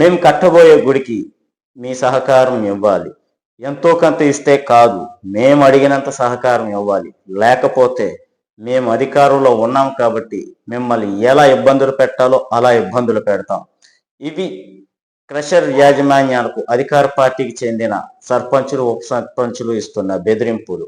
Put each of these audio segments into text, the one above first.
మేము కట్టబోయే గుడికి మీ సహకారం ఇవ్వాలి. ఎంతో కొంత ఇస్తే కాదు మేము అడిగినంత సహకారం ఇవ్వాలి. లేకపోతే మేము అధికారంలో ఉన్నాం కాబట్టి మిమ్మల్ని ఎలా ఇబ్బందులు పెట్టాలో అలా ఇబ్బందులు పెడతాం. ఇవి క్రషర్ యాజమాన్యాలకు అధికార పార్టీకి చెందిన సర్పంచులు ఉప సర్పంచులు ఇస్తున్న బెదిరింపులు.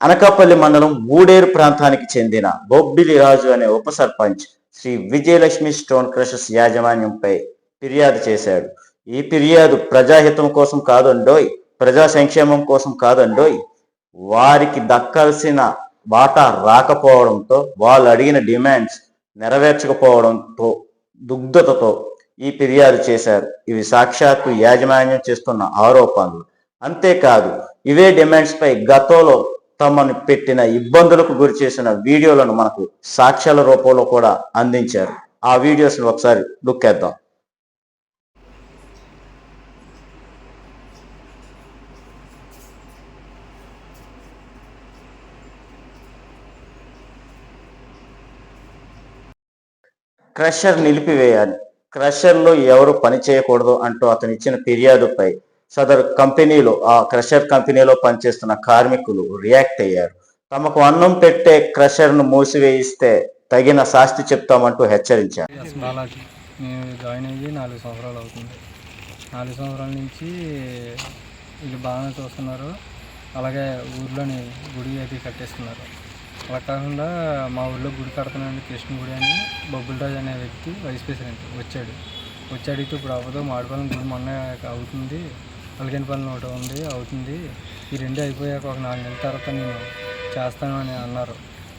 అనకాపల్లి మండలం ఊడేరు ప్రాంతానికి చెందిన బొబ్బిలి రాజు అనే ఉప సర్పంచ్ శ్రీ విజయలక్ష్మి స్టోన్ క్రషర్స్ యాజమాన్యంపై ఫిర్యాదు చేశాడు. ఈ ఫిర్యాదు ప్రజాహితం కోసం కాదండోయ్ ప్రజా సంక్షేమం కోసం కాదండోయ్. వారికి దక్కాల్సిన వాటా రాకపోవడంతో వాళ్ళు అడిగిన డిమాండ్స్ నెరవేర్చకపోవడంతో దుగ్ధతతో ఈ ఫిర్యాదు చేశారు. ఇవి సాక్షాత్తు యాజమాన్యం చేస్తున్న ఆరోపణలు. అంతేకాదు ఇవే డిమాండ్స్ పై గతంలో తమను పెట్టిన ఇబ్బందులకు గురి చేసిన వీడియోలను మనకు సాక్ష్యాల రూపంలో కూడా అందించారు. ఆ వీడియోస్ ఒకసారి లుక్ వేద్దాం. క్రషర్ నిలిపివేయాలి. క్రషర్లో ఎవరు పని చేయకూడదు అంటూ అతను ఇచ్చిన ఫిర్యాదుపై సదరు కంపెనీలో ఆ క్రషర్ కంపెనీలో పనిచేస్తున్న కార్మికులు రియాక్ట్ అయ్యారు. తమకు అన్నం పెట్టే క్రషర్ను మూసివేయిస్తే తగిన శాస్తి చెప్తామంటూ హెచ్చరించారు. జాయిన్ అయ్యి నాలుగు సంవత్సరాలు అవుతుంది. నాలుగు సంవత్సరాల నుంచి వీళ్ళు బాగానే చూస్తున్నారు. అలాగే ఊర్లోని గుడి అది కట్టేస్తున్నారు. అలా కాకుండా మా ఊళ్ళో గుడి కడుతున్నాను కృష్ణ గుడి అని బొబ్బులరాజు అనే వ్యక్తి వైస్ ప్రెసిడెంట్ వచ్చాడు. వచ్చి అడిగితే ఇప్పుడు అవ్వదు మాడిపాలెం గుడి మొన్న అవుతుంది పలికినపల్లి ఒకటి ఉంది అవుతుంది. ఈ రెండు అయిపోయాక ఒక నాలుగు నెలల తర్వాత నేను చేస్తాను అని అన్నారు.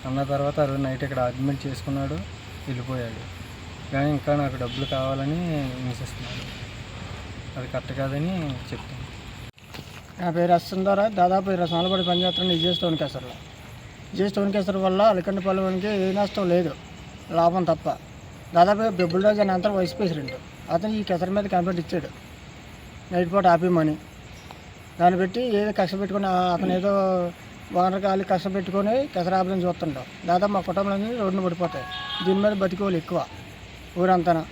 అన్న తర్వాత ఆ రోజు నైట్ ఇక్కడ అడ్మిట్ చేసుకున్నాడు వెళ్ళిపోయాడు. కానీ ఇంకా నాకు డబ్బులు కావాలని హింసిస్తున్నాడు అది కరెక్ట్ కాదని చెప్తాను. నా పేరు అస్సుందర దాదాపు ఇరవై సంవత్సరాలు పడి పనిచేస్తున్నాను చేస్తాను స్టోన్ కేసర్లో. విజయ స్టోన్ కేసర్ వల్ల అలికండపల్లికి ఏ నష్టం లేదు. లాభం తప్ప. దాదాపు బెబ్బులరాజు అని అంతా వైస్ ప్రెసిడెంట్. అతను ఈ కేసర్ మీద కంప్లైంట్ ఇచ్చాడు. నైట్ పూట ఆపేమని దాన్ని పెట్టి ఏదో కష్ట పెట్టుకుని అతను ఏదో వానరకాలు కష్టపెట్టుకొని కేసర ఆపడం చూస్తుంటాం. దాదాపు మా కుటుంబాలన్నీ రోడ్డున పడిపోతాయి. దీని మీద బతికోలు ఎక్కువ. ఊరంతనా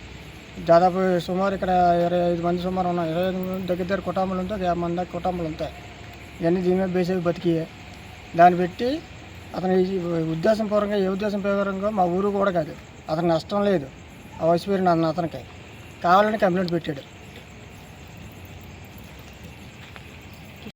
దాదాపు సుమారు ఇక్కడ ఇరవై ఐదు మంది సుమారు ఉన్నాం. ఇరవై ఐదు దగ్గర దగ్గర కుటుంబాలు ఉంటాయి. యాభై మంది కుటుంబాలు ఉంటాయి. ఇవన్నీ దీని మీద బేసేవి బతికి దాన్ని పెట్టి అతని ఈ ఉద్దేశంపూర్వకంగా ఏ ఉద్దేశం ఉద్దేశంపూర్వకంగా మా ఊరు కూడా కాదు. అతను నష్టం లేదు. ఆ వయసు పేరు అతనికి. కావాలని కంప్లైంట్ పెట్టాడు.